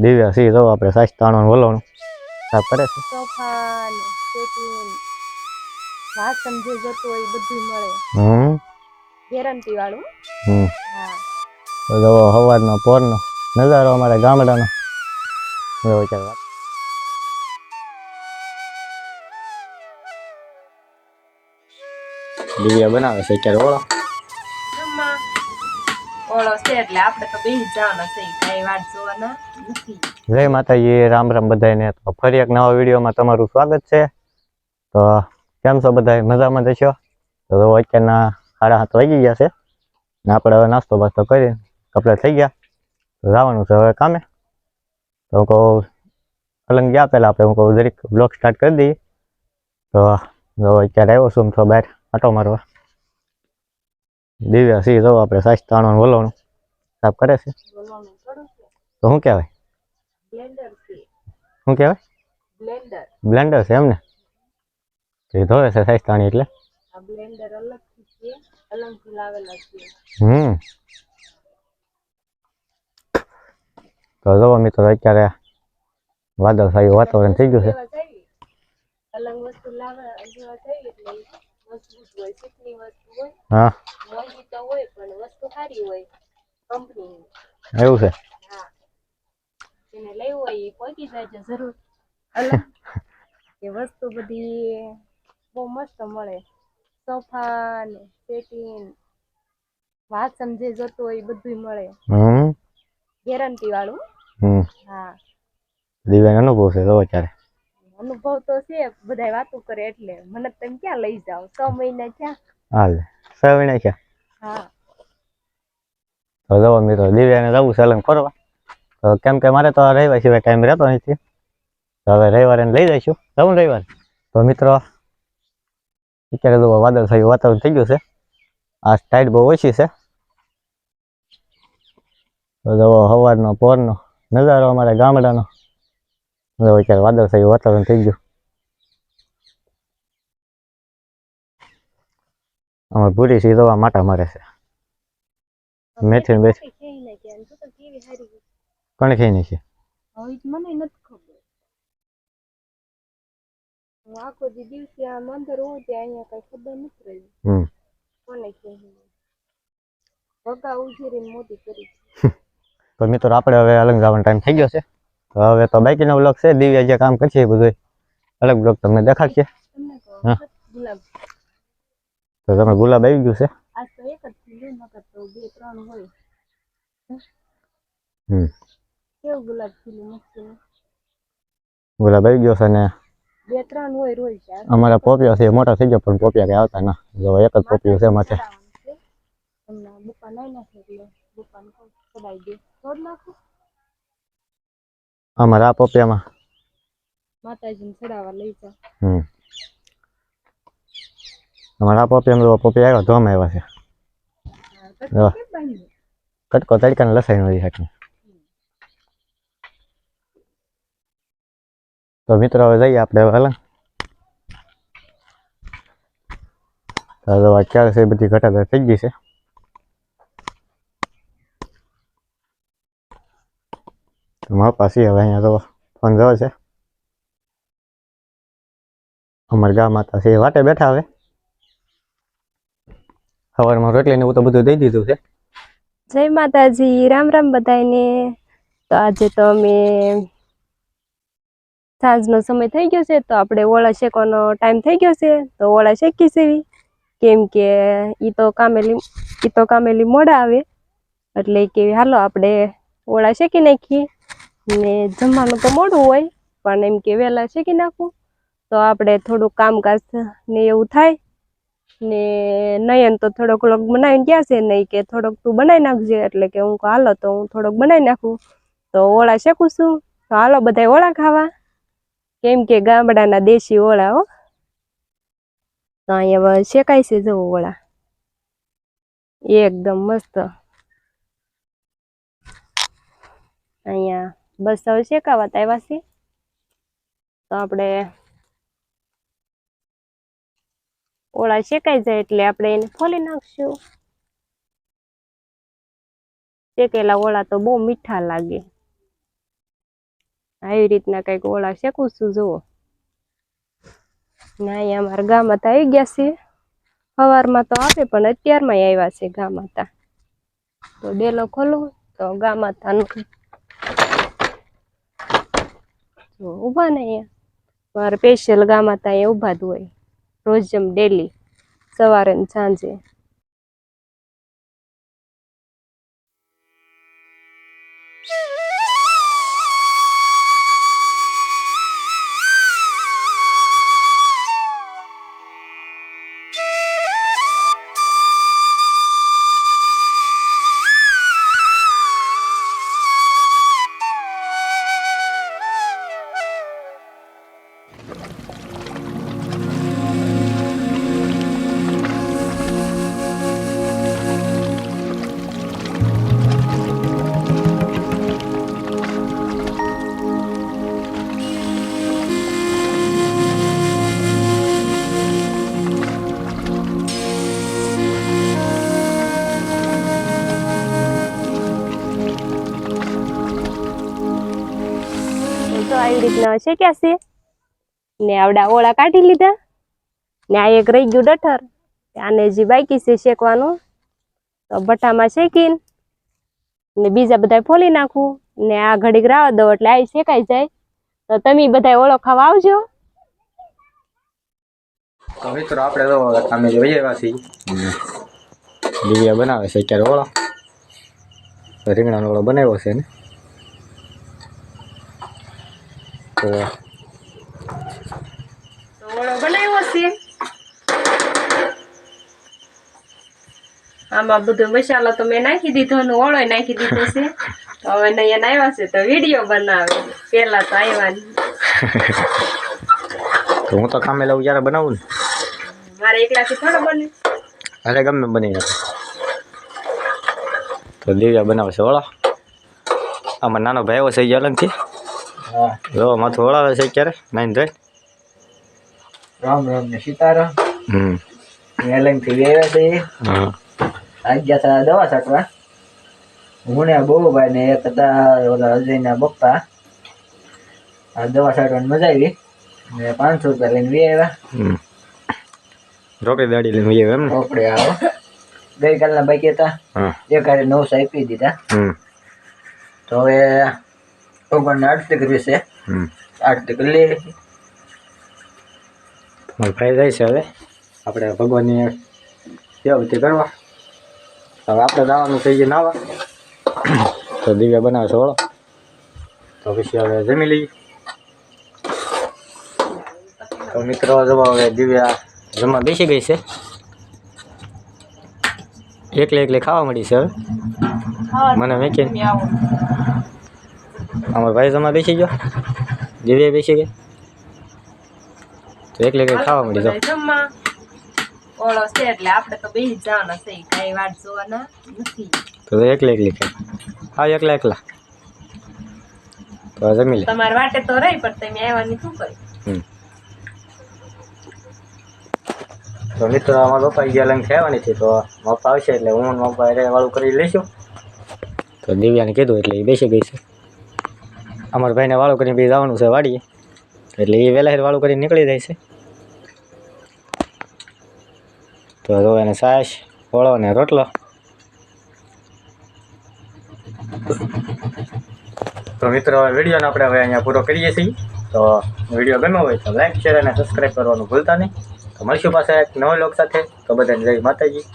Divya C તો આપણે સાસ તાણવાનું વલોણું સાફ કરે છે સોફા ને સેટિંગ વાસણ જે જતો હોય એ બધું મળે હમ ગેરંટી વાળું હમ હા તો જો સવારનો પોરનો નજારો અમારા ગામડાનો જો ચાલ વાત દિવ્યા બનાવે છે અત્યારે ઓળો જમવા જય માતાજી, રામ રામ બધાને તો ફરી એક નવા વિડીયોમાં તમારું સ્વાગત છે. તો કેમ છો બધા મજામાં જશો તો અત્યારના સાડા સાત વાગી ગયા છે. ને આપણે હવે નાસ્તો બાસ્તો કરી કપડાં થઈ ગયા. તો જવાનું છે હવે કામે. તો હું કહું, પલંગ ગયા પહેલાં આપણે હું કહું દરેક બ્લોગ સ્ટાર્ટ કરી દઈએ. તો અત્યારે આવ્યો છું તો બહાર આટો મારવા. દિવ્યા સી જો આપણે સાસ તાણવાનું વલોણું સાફ કરે છે બોલવાનું થોડું છે તો શું કહેવાય બ્લેન્ડર છે શું કહેવાય બ્લેન્ડર બ્લેન્ડર છે એમને તો એ ધોવે છે સાઈઝ તાણી એટલે આ બ્લેન્ડર અલગથી છે અલગથી લાવેલા છે હમ તો જોવો મિત્રો અત્યારે વાદળ છાયું વાતાવરણ થઈ ગયું છે લેવા જઈએ. અલગ વસ્તુ લાવે લેવા જઈએ એટલે મજબૂત હોય ચીકણી વસ્તુ હોય હા મોંઘી તો હોય પણ વસ્તુ સારી હોય કંપની એવું છે? લેવું હોય એ પહોંચી જાય જરૂર. એ વસ્તુ બધી બહુ મસ્ત મળે. સોફા ને સેટિંગ વાસણ જે જોતું હોય એ બધું મળે. ગેરંટી વાળું. હા. દિવ્યાંગ અનુભવ છે તો અત્યારે? અનુભવ તો છે બધાય વાતો કરે એટલે. મને તમે ક્યાં લઈ જાઓ? છ મહિના ક્યાં? હાલ. સવિને છે હા. તો જવા મિત્રો દિવ્યાને જવું છે ફરવા. તો કેમ કે મારે તો રવિવાર સિવાય ટાઈમ રહેતો નથી. તો હવે રવિવારે લઈ જઈશું. જવું રવિવારે? તો મિત્રો અત્યારે તો વાદળ થયું વાતાવરણ થઈ ગયું છે. આ ટાઈડ બહુ ઓછી છે. તો જુઓ સવારનો પોરનો નજારો અમારા ગામડાનો. અત્યારે વાદળ થયું વાતાવરણ થઈ ગયું. અમારે ભૂરી સી દવા માટા મારે છે. મેથી ને બેથી કેવી ને કે તું તો કોણ ખાઈ નહીં છે મને નથી ખબર. હું આખો દિવસે આમ અંદર હોઉં ત્યાં અહીંયા કઈ ખબર નથી રહી. કોને કેવી વગા ઉછેરીને મોટી કરી તો મિત્રો આપણે હવે અલગ જવાનો ટાઈમ થઈ ગયો છે. તો હવે તો બાકીનો બ્લોગ છે દિવ્યા જે કામ કરશે એ બધું અલગ બ્લોગ તમને દેખાડશે. હા. તો તમે ગુલાબ આવી ગયું છે? આજ તો એક જ થયું નકર તો બે ત્રણ હોય. હમ. કેવું ગુલાબ ખીલું મસ્ત ગુલાબ આવી ગયો છે અને બે ત્રણ હોય રોજ ચાર અમારા પોપિયા છે મોટા થઈ ગયા પણ પોપિયા કઈ આવતા ના. જો એક જ પોપિયું છે માથે તમને બુપા નાઈ નાખે એટલે બુપાને કહું ચડાઈ દે. તોડ નાખું? અમારા પોપિયામાં. માતાજીને ચડાવવા લઈ જા. હમ. અમારા આ પોપિયામાં જો આવ્યો ધોમ આવ્યા છે. કટકો તડકાને લસાઈ નથી શકે તો મિત્રો હવે જઈએ આપણે હવે હલા. તો અત્યારે છે? બધી ઘટાડા થઈ ગઈ છે. મારા પાસે હવે અહીંયા તો ફોન ગયો છે. અમારા ગામ માતા છે વાટે બેઠા હવે. સવારમાં રોટલી ને તો બધું દઈ દીધું છે. જય માતાજી, રામ રામ બધાને તો આજે તો અમે સાંજનો સમય થઈ ગયો છે, તો આપણે ઓળા શેકવાનો ટાઈમ થઈ ગયો છે, તો ઓળા શેકી સેવી કેમ કે ઈ તો કામેલી, ઈ તો કામેલી મોડા આવે. એટલે કે હાલો આપણે ઓળા શેકી નાખીએ. ને જમવાનું તો મોડું હોય, પણ એમ કે વહેલા શેકી નાખું. તો આપણે થોડું કામકાજ ને એવું થાય ને નયન તો થોડોક લોક બનાવીને ગયા છે નહીં કે થોડોક તું બનાવી નાખજે, એટલે કે હું હાલો તો હું થોડોક બનાવી નાખું. તો ઓળા શેકું છું. તો હાલો બધા ઓળા ખાવા. કેમ કે ગામડાના દેશી ઓળા હો. તો અહીંયા શેકાય છે જવું ઓળા. એકદમ મસ્ત. અહીંયા બસ હવે શેકાવા આવ્યા છે તો આપણે ઓળા શેકાઈ જાય એટલે આપણે એને ફોલી નાખશું. શેકેલા ઓળા તો બહુ મીઠા લાગે. આવી રીતના કંઈક ઓળા શેકું છું જુઓ. ના અહીંયા અમારા ગામમાં તો આવી ગયા છે. સવારમાં તો આવે પણ અત્યારમાં આવ્યા છે ગામમાં તા. તો ડેલો ખોલું, તો ગામમાં તાનું જો ઊભા ને અહીંયા. મારે સ્પેશિયલ ગામમાં માતા અહીંયા ઊભા જ હોય. રોજ જેમ ડેલી સવારે ને સાંજે. તો છે ક્યાં છે? ને આવડા ઓળા કાઢી લીધા. ને આ એક રહી ગયું ડઠર. આને જે બાકી છે શેકવાનું. તો ભઠ્ઠામાં શેકીને. ને બીજા બધા ફોલી નાખું. ને આ ઘડીક રાવા દો એટલે આ શેકાઈ જાય. તો તમે બધા ઓળો ખાવા આવજો. તો મિત્રો આપણે તો અમે જોઈએ એવા છીએ. દિવ્યા બનાવે છે અત્યારે ઓળો. રીંગણાનો ઓળો બનાવ્યો છે ને. તો ઓળો બનાવ્યો છે. આમાં બધો મસાલો તો મેં નાખી દીધો ને ઓળો નાખી દીધો છે. તો હવે અહીંયા આવ્યા છે તો વીડિયો બનાવે. પેલા તો આવ્યા. તો હું તો કામે લઉં જયારે બનાવું ને. મારે એકલાથી થોડો બને. અરે ગમે બની જાય તો દિવ્યા બનાવશે ઓળો આમાં નાનો ભાઈઓ છે એ અલગથી. જો માથું ઓળાવે છે અત્યારે નાઈન ધોઈ રામ રામ ને સીતારામ. હમ. એલએમથી આવ્યા છે હા. આજ્યા હતા દવા છાંટવા. હું ને બહુભાઈ ને એક હતા ઓલા અજય ના બપ્પા. આ દવા છાંટવાની મજા આવી. ને પાંચસો રૂપિયા લઈને વી આવ્યા. રોકડી દાડી લઈને વી આવ્યા એમ રોકડે આવો ગઈકાલના બાકી હતા એક હારે નવસો આપી દીધા. તો હવે ઓગણને આઠ કરવી છે હમ. આઠ કરી લઈએ મારો ભાઈ જાય છે હવે? આપણે ભગવાનની સેવાવતી કરવા? હવે આપણે દાવાનું થઈ ગયું નાવા. તો દિવ્યા બનાવે છે ઓળો તો પછી હવે જમી લઈએ. તો મિત્રો જવા હવે દિવ્યા જમવા બેસી ગઈ છે. એકલે એકલે ખાવા મળી છે હવે. મને મેકીને અમારો ભાઈ જમવા બેસી ગયો. દિવ્યા બેસી ગયા. તો એકલે કઈ ખાવા મળી જાઓ. ઓળો છે એટલે આપણે તો બે જવાના છે. કઈ વાટ જોવાના નથી. તો એકલા એકલી ખાય. હા એકલા એકલા. તો જમી લે. તમારે વાટે તો રહી પણ તમે આવવાની શું કરી તો મિત્રો અમારા પપ્પા ગયા લઈને ખાવાની છે તો પપ્પા આવશે એટલે હું પપ્પા વાળું કરી લઈશું. તો દિવ્યાને કીધું એટલે એ બેસી ગઈ છે. અમારા ભાઈને વાળું કરીને બી જવાનું છે વાડીએ. એટલે એ વહેલા હેર વાળું કરીને નીકળી જાય છે. તો જો એને છાશ ઓળો ને રોટલો. તો મિત્રો વિડીયોને આપણે હવે અહીંયા પૂરો કરીએ છીએ. તો વીડિયો ગમ્યો હોય તો લાઈક, શેર અને સબસ્ક્રાઈબ કરવાનું ભૂલતા નહીં. તો મળશું પાસે એક નવા લોક સાથે. તો બધાને જય માતાજી.